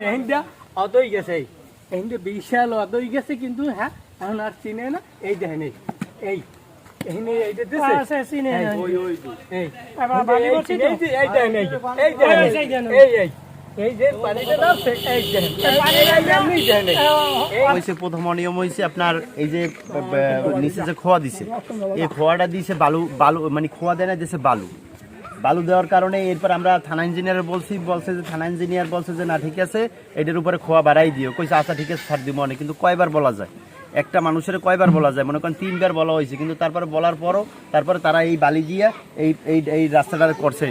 এহিন্দা অতই গেছে এই বিশাল অতই গেছে কিন্তু হ্যাঁ এখন আর চিনে না এই দেখেন এই এই এইটা দিছে আছে, চিনে না। ওই ওই এই আবার বালি করছি এই এই দেখেন এই দেখেন এই এই এই এই যে পানিটা নামছে এই দেখেন এই এই এমনি দেখেন এই। এই হয়েছে প্রথম নিয়ম হয়েছে আপনার এই যে নিচে যে খোয়া দিছে এই খোয়াটা দিয়েছে বালু বালু মানে খোয়া দেয় না দিয়েছে বালু বালু দেওয়ার কারণে এরপর আমরা থানা ইঞ্জিনিয়ার বলছি, বলছে যে থানা ইঞ্জিনিয়ার বলছে যে না, ঠিক আছে এটার উপরে খোয়া বাড়াই দিও। কইছে আচ্ছা ঠিক আছে, ছাড় দিব অনেক। কিন্তু কয়বার বলা যায়? একটা মানুষের কয়বার বলা যায়? মনে করেন তিনবার বলা হয়েছে, কিন্তু তারপরে বলার পরও, তারপরে তারা এই বালি দিয়ে, এই এই এই রাস্তাটা করছে,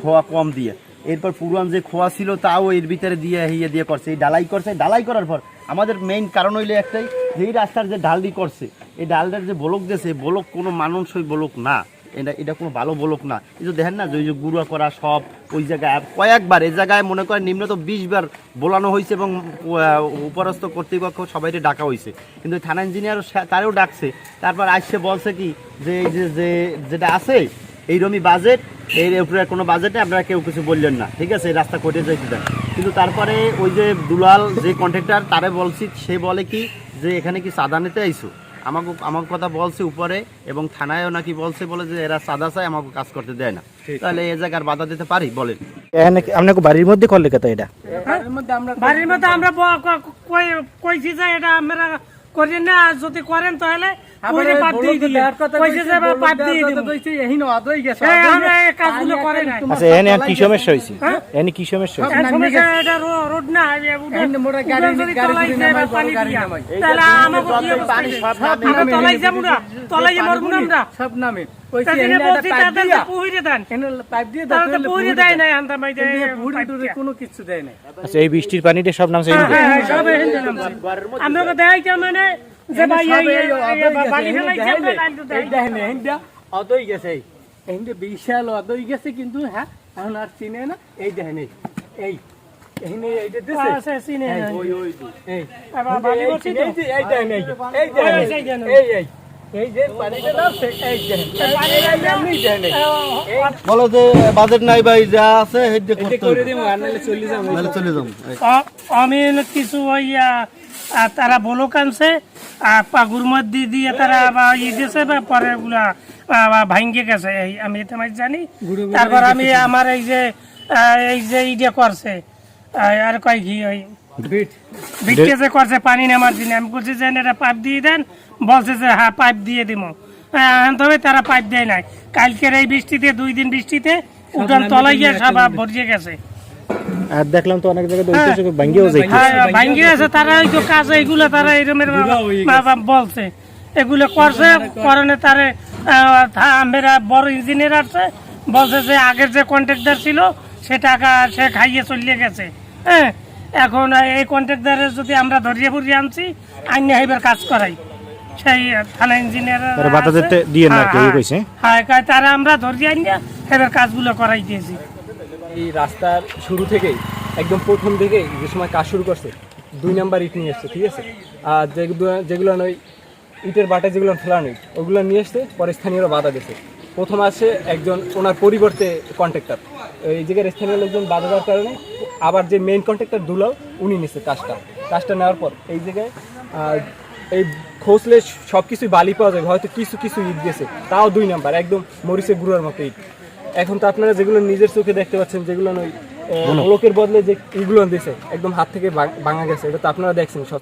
খোয়া কম দিয়ে। এরপর পুরান যে খোয়া ছিল, তাও এর ভিতরে দিয়ে হিয়ে দিয়ে করছে, এই ডালাই করছে। ডালাই করার পর আমাদের মেইন কারণ হইলে একটাই, যে এই রাস্তার যে ডালডি করছে, এই ডালটার যে বলক দিয়েছে বলক কোনো মানুষই বলক না। এটা এটা কোনো ভালো বলক না। এই যে দেখেন না, যে ওই যে গুঁড়া করা সব, ওই জায়গায় কয়েকবার এই জায়গায় মনে করেন নিম্নত বিশ বার বোলানো হয়েছে এবং উপরস্থ কর্তৃপক্ষ সবাইকে ডাকা হয়েছে। কিন্তু থানা ইঞ্জিনিয়ার তারেও ডাকছে। তারপর আসছে বলছে কি, যে এই যে যে, যেটা আছে এইরকমই বাজেট এর উপরে কোনো বাজেটে আপনারা কেউ কিছু বললেন না। ঠিক আছে রাস্তা কেটে যাইতে দেন কিন্তু তারপরে ওই যে দুলাল যে কন্ট্রাক্টর তারে বলছি, সে বলে কি, যে এখানে কি চাঁদা নিতে আইসো? আমাকে আমার কথা বলছে উপরে এবং থানায়ও নাকি বলছে বলে যে এরা সাদা চায় আমাকে কাজ করতে দেয় না। তাহলে এ জায়গার বাধা দিতে পারি বলেন। এখানে আপনাকে বাড়ির মধ্যে করলে কথা এটা? এর মধ্যে আমরা বাড়ির মধ্যে আমরা কই- কইছি যে এটা আমরা করি না আর যদি করেন তাহলে যে পাইপ দিয়ে দিলে কইছে যে পাইপ দিয়ে অতই গেছে। এই অতই আমরা এই কাজগুলো করে নাই। আচ্ছা এখানে আর কি সমস্যা হয়েছে এখানে কি সমস্যা এই সমস্যা এটা রোড না এই উঠে- এখানে গাড়ি- গাড়ি পানি দিয়া, তাহলে আমাকে কি পানি সব নামে। আমরা তলাই যাব না তলাই মরবো না আমরা। সব নামে দিয়া, দিয়ে দেয় দেয়। এই দিয়া। দেয়। আচ্ছা এই বৃষ্টির পানিটা সব নামছে হ্যাঁ? হ্যাঁ, হ্যাঁ। আমরা দেখাইতে মানে যে ভাই বালি ফেলাইছে অতই গেছে বিশাল অতই গেছে কিন্তু হ্যাঁ এখন আর চিনে না এই দেখেন এই এই এহিনে এইটা দিছে। আছে, চিনে এই, নাই। ওই ওই এই। আবার বালি যে, বাজেট নাই ভাই যা আছে চলে যাব। অমিল কিছু ওই তারা বলো কানছে পাগুর মধ্যে দিয়ে তারা বা ই বা পরে ভাঙ্গে গেছে। এই আমি এটা জানি। তারপর আমি আমার এই যে এই যে করছে আর কয় ঘি ওই বিট। ভিটকে যে করছে পানি নামার জন্য। আমি বলছি যে এটা পাইপ দিয়ে দেন। বলছে যে হ্যাঁ পাইপ দিয়ে দিব তবে তারা পাইপ দেয় নাই। কালকের এই বৃষ্টিতে দুই দিন বৃষ্টিতে উঠান তলাই গিয়ে সব ভরিয়ে গেছে। আর দেখলাম তো অনেক জায়গায় ভাঙ্গিও যায়। হ্যাঁ, আছে তারা ওই কাজ এইগুলো তারা এরমের বলছে। এগুলো করছে করণে তারে আহ, আমরা বড় ইঞ্জিনিয়ার আছে বলছে যে আগের যে কন্ট্রাক্টর ছিল সে টাকা সে খাইয়ে চলিয়ে গেছে। হ্যাঁ এখন এই কন্ট্রাক্টরের যদি আমরা ধরিয়ে ফুরিয়ে আনছি আইনে এবার কাজ করাই। সেই থানা ইঞ্জিনিয়ার তারা দিয়ে না, কইছে? হ্যাঁ তারা আমরা ধরিয়ে আনিয়ে এবার কাজগুলো করাই দিয়েছি। এই রাস্তার শুরু থেকেই, একদম প্রথম থেকেই যে সময় কাজ শুরু করছে, দুই নাম্বার ইট নিয়ে এসছে, ঠিক আছে? আর যেগুলো নয়, ইটের বাটা যেগুলো ফেলানো ওগুলো নিয়ে এসছে, পরে স্থানীয়রা বাধা দিয়েছে। প্রথম আসে একজন, ওনার পরিবর্তে কন্ট্রাক্টর এই জায়গার স্থানীয় লোকজন বাধা দেওয়ার কারণে আবার যে মেইন কন্ট্রাক্টর দুলাও উনি নিচ্ছে কাজটা। কাজটা নেওয়ার পর এই জায়গায় এই খোঁজলে সব কিছুই বালি পাওয়া যাবে হয়তো কিছু কিছু ইট দিয়েছে তাও দুই নাম্বার, একদম মরিচে গুঁড়ার মতো ইট। এখন তো আপনারা যেগুলো নিজের চোখে দেখতে পাচ্ছেন যেগুলো নয় লোকের বদলে যে ইগুলো দিছে একদম হাত থেকে ভাঙ- গেছে এটা তো আপনারা দেখছেন সব।